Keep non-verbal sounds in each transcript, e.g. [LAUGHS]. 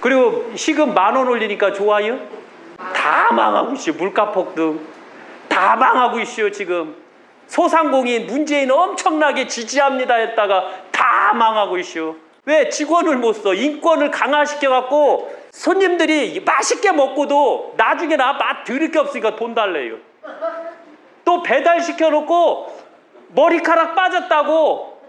그리고 시급 만 원 올리니까 좋아요? 다 망하고 있어요. 물가 폭등. 다 망하고 있어요, 지금. 소상공인 문재인 엄청나게 지지합니다 했다가 다 망하고 있어요. 왜 직원을 못 써? 인권을 강화시켜갖고 손님들이 맛있게 먹고도 나중에 나 맛 들을 게 없으니까 돈 달래요. 또 배달시켜 놓고 머리카락 빠졌다고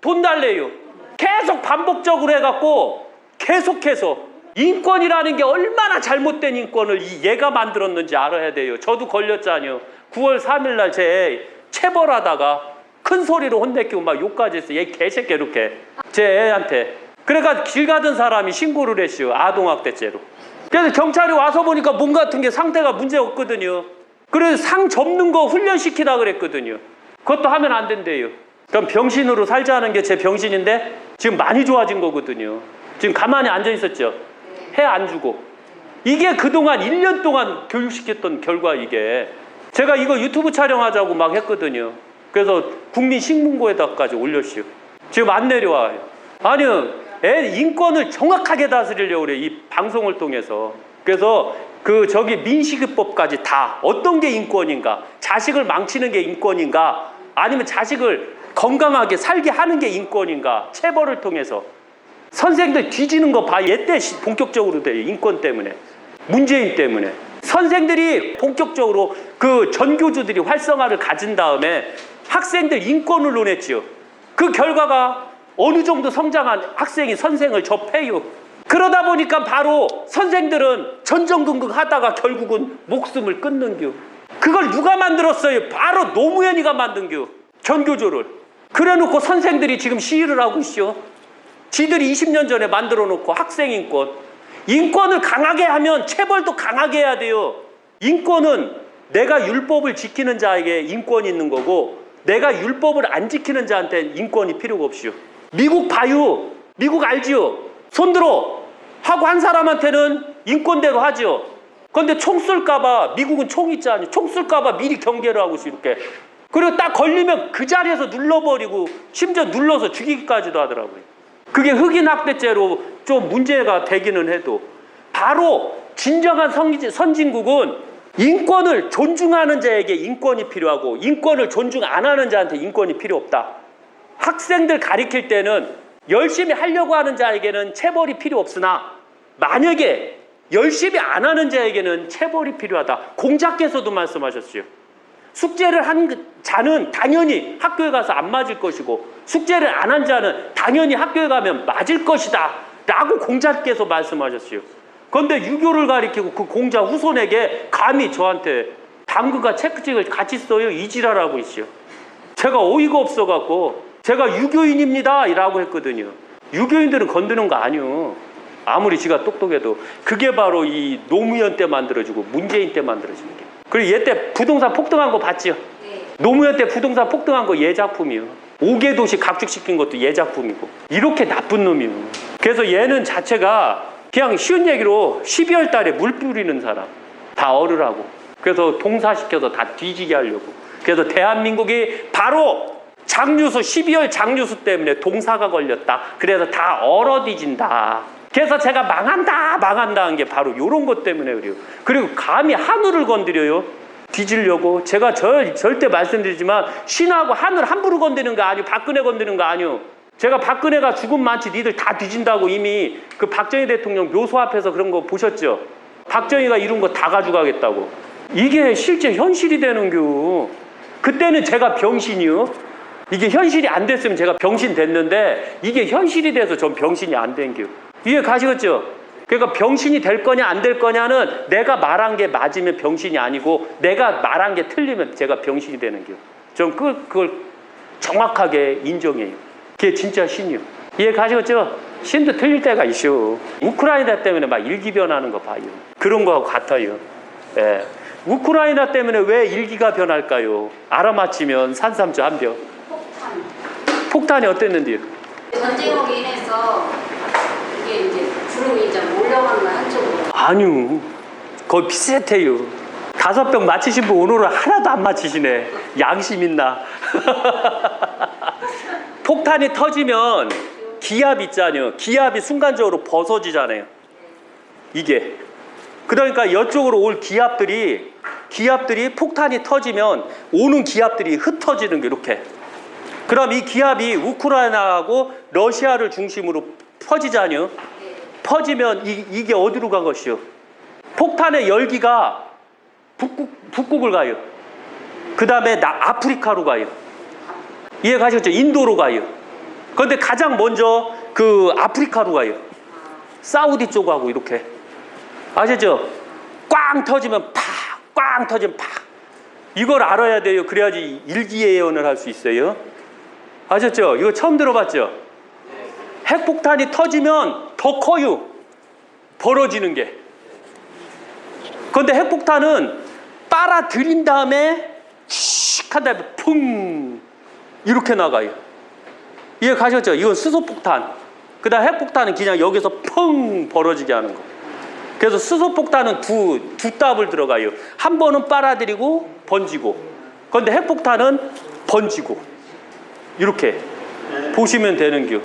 돈 달래요. 계속 반복적으로 해갖고 계속해서 인권이라는 게 얼마나 잘못된 인권을 이 얘가 만들었는지 알아야 돼요. 저도 걸렸잖아요. 9월 3일 날 제 체벌하다가 큰 소리로 혼내키고 막 욕까지 했어요. 얘 개새끼 이렇게 제 애한테. 그러니까 길 가던 사람이 신고를 했어요. 아동학대죄로. 그래서 경찰이 와서 보니까 몸 같은 게 상태가 문제 없거든요. 그래서 상 접는 거 훈련시키라 그랬거든요. 그것도 하면 안 된대요. 그럼 병신으로 살자는 게 제 병신인데 지금 많이 좋아진 거거든요. 지금 가만히 앉아 있었죠. 해 안 주고. 이게 그동안 1년 동안 교육시켰던 결과 이게. 제가 이거 유튜브 촬영하자고 막 했거든요. 그래서 국민 신문고에다까지 올렸어요. 지금 안 내려와요. 아니요. 애 인권을 정확하게 다스리려고 그래. 이 방송을 통해서. 그래서 그 저기 민식이법까지 다 어떤 게 인권인가? 자식을 망치는 게 인권인가? 아니면 자식을 건강하게 살게 하는 게 인권인가? 체벌을 통해서 선생들 뒤지는 거 봐. 시- 본격적으로 돼요. 인권 때문에. 문재인 때문에. 선생들이 본격적으로 그 전교주들이 활성화를 가진 다음에 학생들 인권을 논했지요. 그 결과가 어느 정도 성장한 학생이 선생을 접해요. 그러다 보니까 바로 선생들은 전전긍긍 하다가 결국은 목숨을 끊는겨. 그걸 누가 만들었어요? 바로 노무현이가 만든겨. 전교조를. 그래 놓고 선생들이 지금 시위를 하고 있죠. 지들이 20년 전에 만들어 놓고 학생 인권. 인권을 강하게 하면 체벌도 강하게 해야 돼요. 인권은 내가 율법을 지키는 자에게 인권이 있는 거고 내가 율법을 안 지키는 자한테 인권이 필요가 없이요. 미국 봐요. 미국 알지요. 손들어. 하고 한 사람한테는 인권대로 하지요. 그런데 총 쏠까봐 미국은 총 있지 않아요. 총 쏠까봐 미리 경계를 하고 있어 이렇게. 그리고 딱 걸리면 그 자리에서 눌러버리고 심지어 눌러서 죽이기까지도 하더라고요. 그게 흑인 학대죄로 좀 문제가 되기는 해도 바로 진정한 성- 선진국은 인권을 존중하는 자에게 인권이 필요하고 인권을 존중 안 하는 자한테 인권이 필요 없다. 학생들 가리킬 때는 열심히 하려고 하는 자에게는 체벌이 필요 없으나 만약에 열심히 안 하는 자에게는 체벌이 필요하다. 공자께서도 말씀하셨어요. 숙제를 한 그- 자는 당연히 학교에 가서 안 맞을 것이고 숙제를 안 한 자는 당연히 학교에 가면 맞을 것이다 라고 공자께서 말씀하셨어요 그런데 유교를 가리키고 그 공자 후손에게 감히 저한테 당근과 체크직을 같이 써요 이지랄하고 있어요 제가 어이가 없어갖고 제가 유교인입니다 라고 했거든요 유교인들은 건드는 거 아니요 아무리 지가 똑똑해도 그게 바로 이 노무현 때 만들어지고 문재인 때 만들어진 게 그리고 얘 때 부동산 폭등한 거 봤지요 네. 노무현 때 부동산 폭등한 거얘 작품이요. 5개 도시 각축시킨 것도 얘 작품이고. 이렇게 나쁜 놈이요. 그래서 얘는 자체가 그냥 쉬운 얘기로 12월 달에 물 뿌리는 사람. 다 얼으라고. 그래서 동사시켜서 다 뒤지게 하려고. 그래서 대한민국이 바로 장류수, 12월 장류수 때문에 동사가 걸렸다. 그래서 다 얼어 뒤진다. 그래서 제가 망한다, 망한다 한 게 바로 이런 것 때문에 그래요. 그리고 감히 하늘을 건드려요. 뒤지려고 제가 절, 절대 말씀드리지만 신하고 하늘 함부로 건드는 거 아니고 박근혜 건드는 거 아니요. 제가 박근혜가 죽음 많지 니들 다 뒤진다고 이미 그 박정희 대통령 묘소 앞에서 그런 거 보셨죠? 박정희가 이룬 거 다 가져가겠다고. 이게 실제 현실이 되는겨. 그때는 제가 병신이요. 이게 현실이 안 됐으면 제가 병신 됐는데 이게 현실이 돼서 전 병신이 안 된겨. 이해 가시겠죠? 그러니까 병신이 될 거냐 안 될 거냐는 내가 말한 게 맞으면 병신이 아니고 내가 말한 게 틀리면 제가 병신이 되는 겨. 전 그, 그걸 정확하게 인정해요. 그게 진짜 신이요. 이해 가시겠죠? 신도 틀릴 때가 있어. 우크라이나 때문에 막 일기변하는 거 봐요. 그런 거하고 같아요. 예. 우크라이나 때문에 왜 일기가 변할까요? 알아맞히면 산삼주 한 병. 폭탄. 폭탄이 어땠는데요? 전쟁으로 인해서 이게 이제 주로 이제 몰려가는 거 한쪽으로 아니요. 거의 비슷해요. 다섯 병 맞히신 분 오늘은 하나도 안 맞히시네. 양심 있나? [LAUGHS] 폭탄이 터지면 기압 있잖아요. 기압이 순간적으로 벗어지잖아요. 이게. 그러니까 이쪽으로 올 기압들이 기압들이 폭탄이 터지면 오는 기압들이 흩어지는 게 이렇게. 그럼 이 기압이 우크라이나하고 러시아를 중심으로 퍼지잖아요. 퍼지면 이, 이게 어디로 간 것이요? 폭탄의 열기가 북극, 북극을 가요. 그 다음에 나 아프리카로 가요. 이해 가시겠죠? 인도로 가요. 그런데 가장 먼저 그 아프리카로 가요. 사우디 쪽하고 이렇게. 아시죠? 꽝 터지면 팍, 꽝 터지면 팍. 이걸 알아야 돼요. 그래야지 일기예언을 할 수 있어요. 아셨죠? 이거 처음 들어봤죠? 핵폭탄이 터지면 더 커요. 벌어지는 게. 그런데 핵폭탄은 빨아들인 다음에 칙한 다음에 풍 이렇게 나가요. 이해 가셨죠? 이건 수소폭탄. 그 다음 핵폭탄은 그냥 여기서 펑 벌어지게 하는 거. 그래서 수소폭탄은 두, 두 답을 들어가요. 한 번은 빨아들이고 번지고. 그런데 핵폭탄은 번지고. 이렇게 보시면 되는 겨.